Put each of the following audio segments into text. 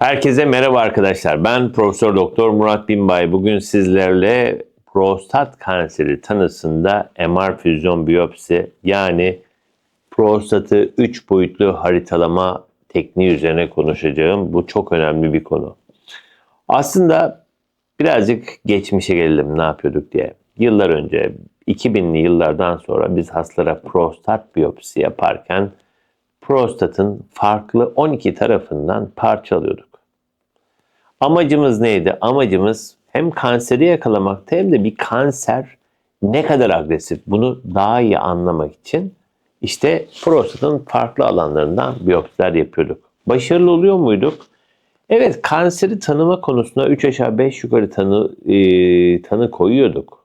Herkese merhaba arkadaşlar. Ben Profesör Doktor Murat Binbay. Bugün sizlerle prostat kanseri tanısında MR füzyon biyopsi yani prostatı 3 boyutlu haritalama tekniği üzerine konuşacağım. Bu çok önemli bir konu. Aslında birazcık geçmişe gelelim ne yapıyorduk diye. Yıllar önce 2000'li yıllardan sonra biz hastalara prostat biyopsi yaparken prostatın farklı 12 tarafından parçalıyorduk. Amacımız neydi? Amacımız hem kanseri yakalamakta hem de bir kanser ne kadar agresif bunu daha iyi anlamak için işte prostatın farklı alanlarından biyopsiler yapıyorduk. Başarılı oluyor muyduk? Evet kanseri tanıma konusunda 3 aşağı 5 yukarı tanı, e, tanı koyuyorduk.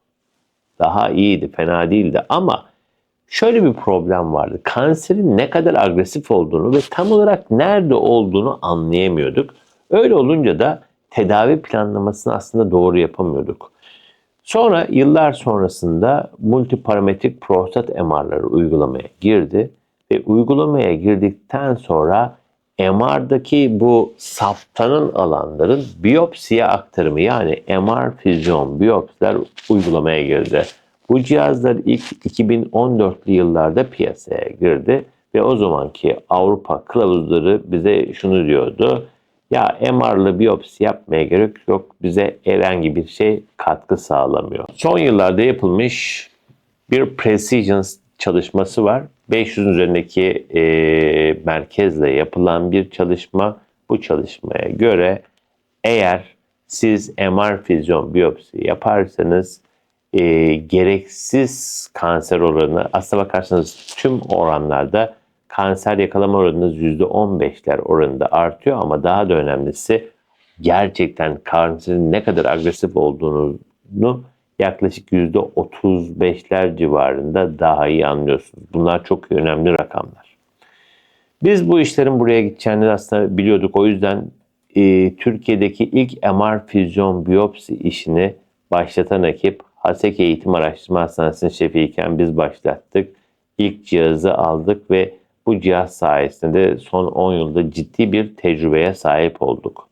Daha iyiydi, fena değildi ama şöyle bir problem vardı. Kanserin ne kadar agresif olduğunu ve tam olarak nerede olduğunu anlayamıyorduk. Öyle olunca da tedavi planlamasını aslında doğru yapamıyorduk. Sonra yıllar sonrasında multiparametrik prostat MR'ları uygulamaya girdi ve uygulamaya girdikten sonra MR'daki bu saptanan alanların biyopsiye aktarımı yani MR füzyon biyopsiler uygulamaya girdi. Bu cihazlar ilk 2014'lü yıllarda piyasaya girdi ve o zamanki Avrupa kılavuzları bize şunu diyordu. Ya MR'lı biyopsi yapmaya gerek yok. Bize herhangi bir şey katkı sağlamıyor. Son yıllarda yapılmış bir precision çalışması var. 500 üzerindeki e, merkezle yapılan bir çalışma. Bu çalışmaya göre eğer siz MR füzyon biyopsi yaparsanız e, gereksiz kanser oranı aslına bakarsanız tüm oranlarda kanser yakalama oranınız %15'ler oranında artıyor ama daha da önemlisi gerçekten kanserin ne kadar agresif olduğunu yaklaşık %35'ler civarında daha iyi anlıyorsunuz. Bunlar çok önemli rakamlar. Biz bu işlerin buraya gideceğini aslında biliyorduk. O yüzden e, Türkiye'deki ilk MR füzyon biyopsi işini başlatan ekip Hasek Eğitim Araştırma Hastanesi'nin şefiyken biz başlattık. İlk cihazı aldık ve bu cihaz sayesinde son 10 yılda ciddi bir tecrübeye sahip olduk.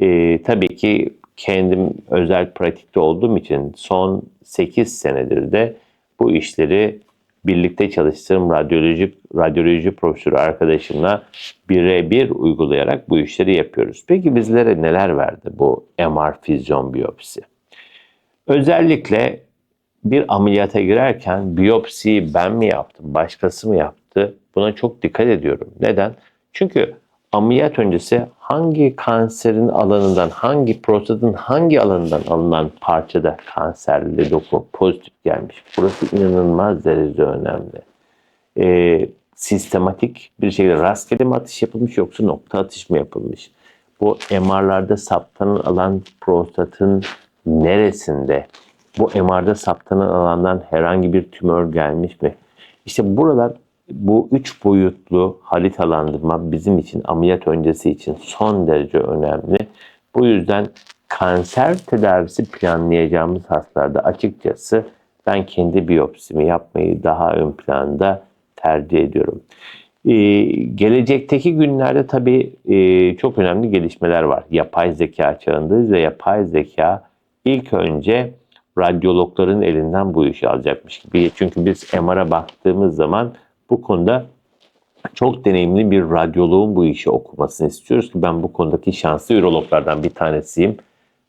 Ee, tabii ki kendim özel pratikte olduğum için son 8 senedir de bu işleri birlikte çalıştığım radyoloji, radyoloji profesörü arkadaşımla birebir uygulayarak bu işleri yapıyoruz. Peki bizlere neler verdi bu MR füzyon biyopsi? Özellikle bir ameliyata girerken biyopsiyi ben mi yaptım, başkası mı yaptı? Buna çok dikkat ediyorum. Neden? Çünkü ameliyat öncesi hangi kanserin alanından, hangi prostatın hangi alanından alınan parçada kanserli doku pozitif gelmiş. Burası inanılmaz derecede önemli. Ee, sistematik bir şekilde rastgele mi atış yapılmış yoksa nokta atış mı yapılmış? Bu MR'larda saptanan alan prostatın neresinde? Bu MR'da saptanan alandan herhangi bir tümör gelmiş mi? İşte buralar bu üç boyutlu haritalandırma bizim için ameliyat öncesi için son derece önemli. Bu yüzden kanser tedavisi planlayacağımız hastalarda açıkçası ben kendi biyopsimi yapmayı daha ön planda tercih ediyorum. Ee, gelecekteki günlerde tabii e, çok önemli gelişmeler var. Yapay zeka çağındayız ve yapay zeka ilk önce radyologların elinden bu işi alacakmış gibi. Çünkü biz MR'a baktığımız zaman bu konuda çok deneyimli bir radyoloğun bu işi okumasını istiyoruz ki ben bu konudaki şanslı ürologlardan bir tanesiyim.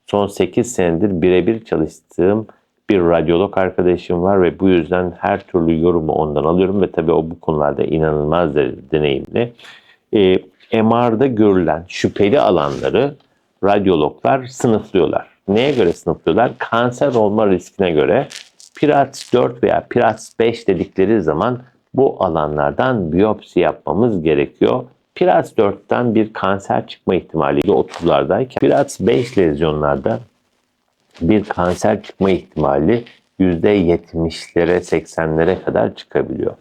Son 8 senedir birebir çalıştığım bir radyolog arkadaşım var ve bu yüzden her türlü yorumu ondan alıyorum ve tabii o bu konularda inanılmaz deneyimli. E, MR'da görülen şüpheli alanları radyologlar sınıflıyorlar. Neye göre sınıflıyorlar? Kanser olma riskine göre PIRATS 4 veya PIRATS 5 dedikleri zaman bu alanlardan biyopsi yapmamız gerekiyor. PIRATS 4'ten bir kanser çıkma ihtimali 30'lardayken PIRATS 5 lezyonlarda bir kanser çıkma ihtimali %70'lere 80'lere kadar çıkabiliyor.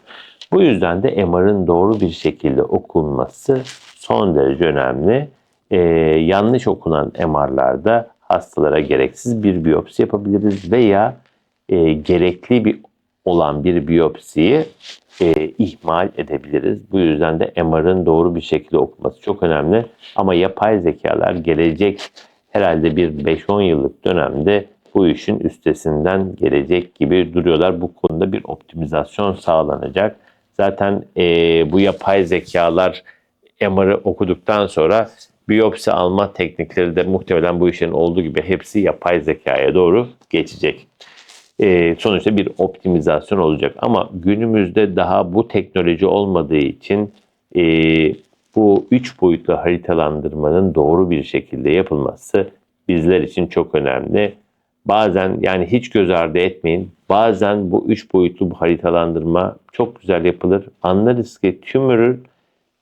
Bu yüzden de MR'ın doğru bir şekilde okunması son derece önemli. Ee, yanlış okunan MR'larda hastalara gereksiz bir biyopsi yapabiliriz veya e, gerekli bir olan bir biyopsiyi e, ihmal edebiliriz. Bu yüzden de MR'ın doğru bir şekilde okunması çok önemli. Ama yapay zekalar gelecek herhalde bir 5-10 yıllık dönemde bu işin üstesinden gelecek gibi duruyorlar. Bu konuda bir optimizasyon sağlanacak. Zaten e, bu yapay zekalar MR'ı okuduktan sonra biyopsi alma teknikleri de muhtemelen bu işin olduğu gibi hepsi yapay zekaya doğru geçecek. E, sonuçta bir optimizasyon olacak. Ama günümüzde daha bu teknoloji olmadığı için e, bu üç boyutlu haritalandırmanın doğru bir şekilde yapılması bizler için çok önemli. Bazen yani hiç göz ardı etmeyin. Bazen bu üç boyutlu haritalandırma çok güzel yapılır. Anlarız ki tümörün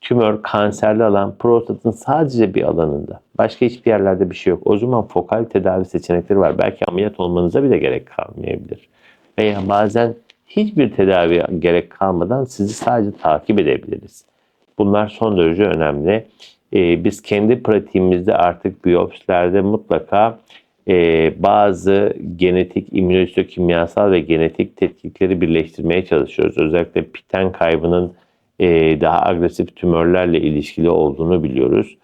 tümör kanserli alan prostatın sadece bir alanında. Başka hiçbir yerlerde bir şey yok. O zaman fokal tedavi seçenekleri var. Belki ameliyat olmanıza bile gerek kalmayabilir. Veya bazen hiçbir tedavi gerek kalmadan sizi sadece takip edebiliriz. Bunlar son derece önemli. Ee, biz kendi pratiğimizde artık biyopsilerde mutlaka e, bazı genetik, immünositokimyasal ve genetik tetkikleri birleştirmeye çalışıyoruz. Özellikle piten kaybının e, daha agresif tümörlerle ilişkili olduğunu biliyoruz.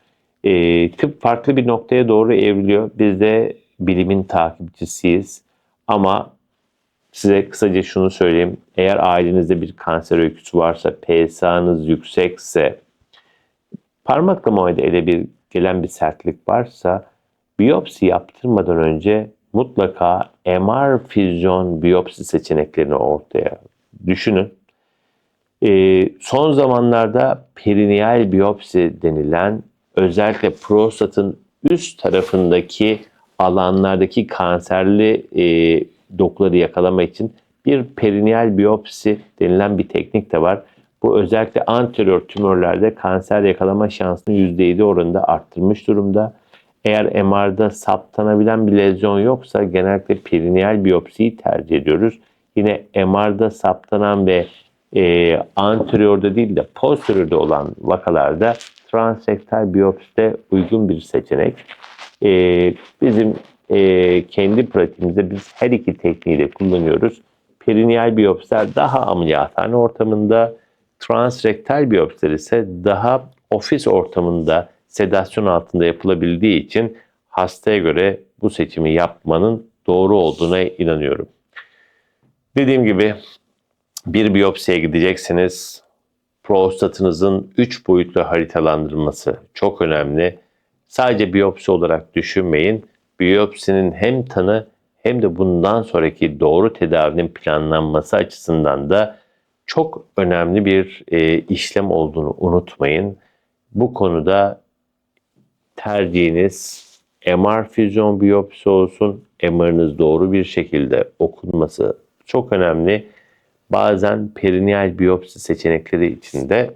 E, tıp farklı bir noktaya doğru evriliyor. Biz de bilimin takipçisiyiz. Ama size kısaca şunu söyleyeyim. Eğer ailenizde bir kanser öyküsü varsa, PSA'nız yüksekse, parmakla muayene ele bir gelen bir sertlik varsa biyopsi yaptırmadan önce mutlaka MR füzyon biyopsi seçeneklerini ortaya düşünün. Son zamanlarda perineal biyopsi denilen özellikle prostatın üst tarafındaki alanlardaki kanserli e, dokuları yakalama için bir perineal biyopsi denilen bir teknik de var. Bu özellikle anterior tümörlerde kanser yakalama şansını %7 oranında arttırmış durumda. Eğer MR'da saptanabilen bir lezyon yoksa genellikle perineal biyopsiyi tercih ediyoruz. Yine MR'da saptanan ve e, anteriorda değil de posteriorda olan vakalarda transrektal biyopsi de uygun bir seçenek. E, bizim e, kendi pratiğimizde biz her iki tekniği de kullanıyoruz. Perineal biyopsiler daha ameliyathane ortamında, transrektal biyopsiler ise daha ofis ortamında sedasyon altında yapılabildiği için hastaya göre bu seçimi yapmanın doğru olduğuna inanıyorum. Dediğim gibi bir biyopsiye gideceksiniz. Prostatınızın 3 boyutlu haritalandırılması çok önemli. Sadece biyopsi olarak düşünmeyin. Biyopsinin hem tanı hem de bundan sonraki doğru tedavinin planlanması açısından da çok önemli bir e, işlem olduğunu unutmayın. Bu konuda tercihiniz MR füzyon biyopsi olsun. MR'ınız doğru bir şekilde okunması çok önemli. Bazen perineal biyopsi seçenekleri içinde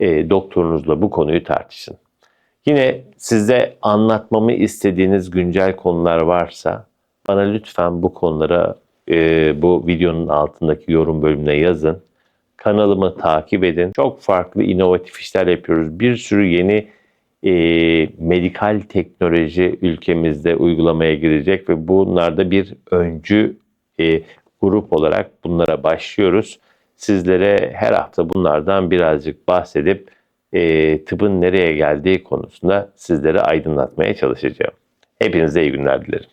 e, doktorunuzla bu konuyu tartışın. Yine size anlatmamı istediğiniz güncel konular varsa bana lütfen bu konulara e, bu videonun altındaki yorum bölümüne yazın. Kanalımı takip edin. Çok farklı inovatif işler yapıyoruz. Bir sürü yeni e, medikal teknoloji ülkemizde uygulamaya girecek ve bunlarda bir öncü e, grup olarak bunlara başlıyoruz. Sizlere her hafta bunlardan birazcık bahsedip e, tıbbın nereye geldiği konusunda sizlere aydınlatmaya çalışacağım. Hepinize iyi günler dilerim.